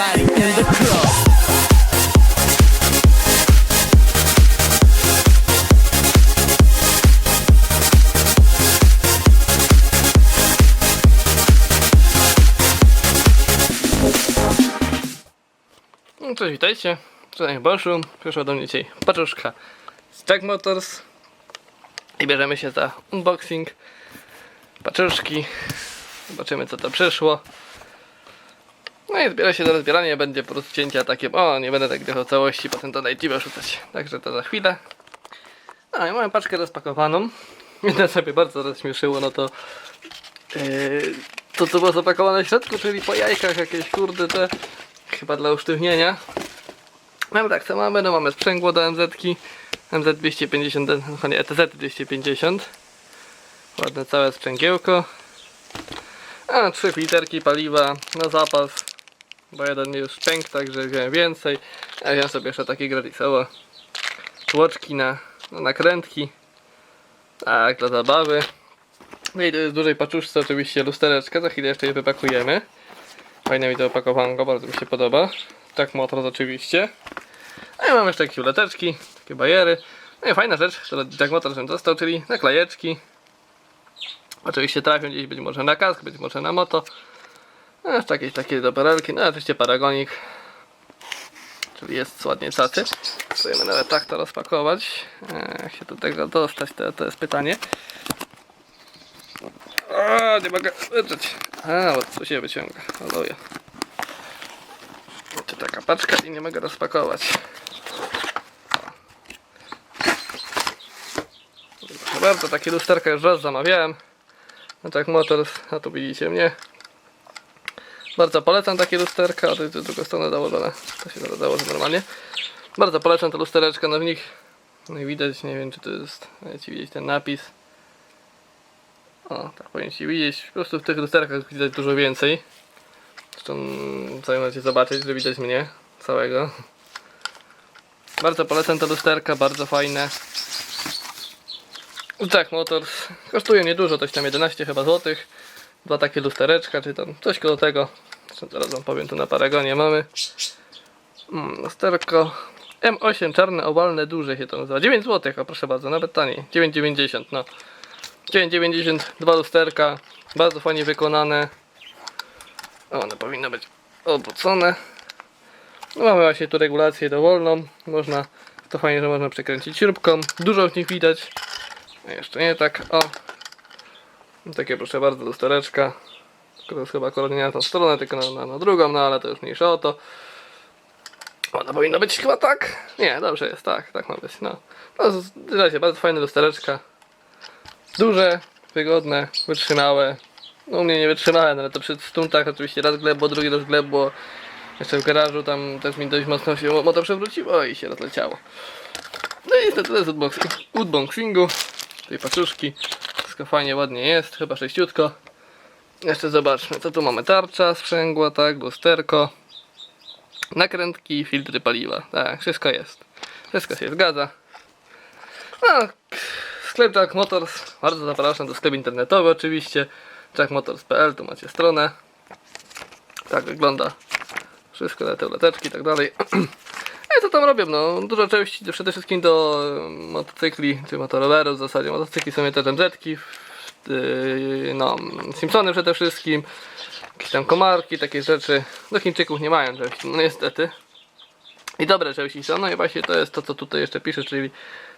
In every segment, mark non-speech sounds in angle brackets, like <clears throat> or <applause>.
No cześć, witajcie. Cześć Boszu. Przyszła do mnie dzisiaj paczuszka z Jack Motors. I bierzemy się za unboxing paczuszki. Zobaczymy co to przyszło. No i zbiera się do rozbierania, będzie po prostu cięcia takie, o nie będę tak o całości, potem to najdziwę rzucać. Także to za chwilę. No i mamy paczkę rozpakowaną. <laughs> Mnie sobie bardzo rozśmieszyło, no to yy, to co było zapakowane w środku, czyli po jajkach jakieś kurde te chyba dla usztywnienia. Mamy tak, co mamy? No mamy sprzęgło do MZ-ki. MZ250, no nie, ETZ 250. Ładne całe sprzęgiełko. A, trzy filterki paliwa na zapas. Bo jeden mi już spękł, także wziąłem więcej. Ja sobie jeszcze takie gratisowo. Tłoczki na, na nakrętki. Tak, dla zabawy. No i w dużej paczuszce oczywiście lustereczka, za chwilę jeszcze je wypakujemy. Fajne mi to opakowanko, bardzo mi się podoba. Tak motor oczywiście. No i mam jeszcze takie uleteczki, takie bajery. No i fajna rzecz, która tak motor dostał, czyli naklejeczki. Oczywiście trafią gdzieś być może na kask, być może na moto. No takie do perelki, no oczywiście paragonik. Czyli jest ładnie cacy. Spróbujemy nawet tak to rozpakować. E, Jak się do tego dostać, to, to jest pytanie. O, nie mogę wyczuć. A, bo tu się wyciąga. Aleluja. To taka paczka i nie mogę rozpakować. Bardzo, takie lusterka już raz zamawiałem. No tak Motors, a tu widzicie mnie. Bardzo polecam takie lusterka, a to jest z drugą stronę założone. To się założy normalnie. Bardzo polecam te lustereczka, no w nich no i widać, nie wiem czy to jest, ci widzieć ten napis. O, tak powinniście widzieć. Po prostu w tych lusterkach widać dużo więcej. Zresztą sami możecie zobaczyć, że widać mnie całego. Bardzo polecam te lusterka, bardzo fajne. Jack Motors. Kosztuje niedużo, coś tam 11 chyba złotych. Dwa takie lustereczka, czy tam coś koło tego. Zaraz wam powiem, tu na Paragonie mamy. Mm, lusterko M8 czarne, owalne, duże się to nazywa. 9 zł, a proszę bardzo, nawet taniej. 9,90 no. 9,90, dwa lusterka, bardzo fajnie wykonane. O, one powinny być obrócone. No mamy właśnie tu regulację dowolną. Można, to fajnie, że można przekręcić śrubką. Dużo w nich widać. A jeszcze nie tak, o. Takie proszę bardzo lustereczka. To jest chyba akurat nie na tą stronę, tylko na, na, na drugą, no ale to już mniejsza o to. Ona powinna być chyba tak? Nie, dobrze jest, tak, tak ma być, no. No, bardzo fajne lustereczka. Duże, wygodne, wytrzymałe. No u mnie nie wytrzymałem, ale to przy stuntach oczywiście raz glebło, drugi raz glebło. Jeszcze w garażu tam też mi dość mocno się moto przewróciło i się rozleciało. No i to tyle z unboxing- unboxingu. Tej paczuszki. Wszystko fajnie, ładnie jest, chyba sześciutko. Jeszcze zobaczmy, co tu mamy. Tarcza, sprzęgła, tak, lusterko. Nakrętki, filtry paliwa. Tak, wszystko jest. Wszystko się zgadza. No, sklep Jack Motors. Bardzo zapraszam do sklepu internetowy oczywiście. jackmotors.pl, tu macie stronę. Tak wygląda wszystko, te uleteczki i tak dalej. <clears throat> I co tam robią? No, dużo części przede wszystkim do motocykli, czy motorowerów w zasadzie. Motocykli są MZ-ki, yy, no, Simpsony przede wszystkim, jakieś tam komarki, takie rzeczy. Do Chińczyków nie mają części, no niestety. I dobre części są, no i właśnie to jest to, co tutaj jeszcze pisze, czyli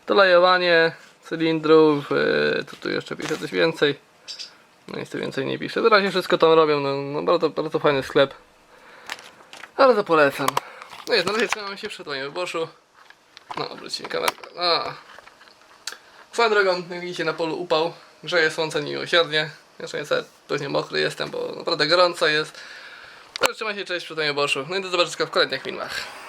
dolejowanie cylindrów, yy, co tu jeszcze pisze coś więcej. No nic więcej nie pisze. W razie wszystko tam robią, no, no bardzo, bardzo fajny sklep. Bardzo polecam. No jest, na razie trzymamy się przed moim wyboszu. No, obróćcie kamerę. A. Swoją drogą, jak widzicie na polu upał, grzeje słońce miłosiernie. Jeszcze nie cały pewnie mokry jestem, bo naprawdę gorąco jest. Trzymaj się, cześć przed moim wyboszu. No i do zobaczenia w kolejnych filmach.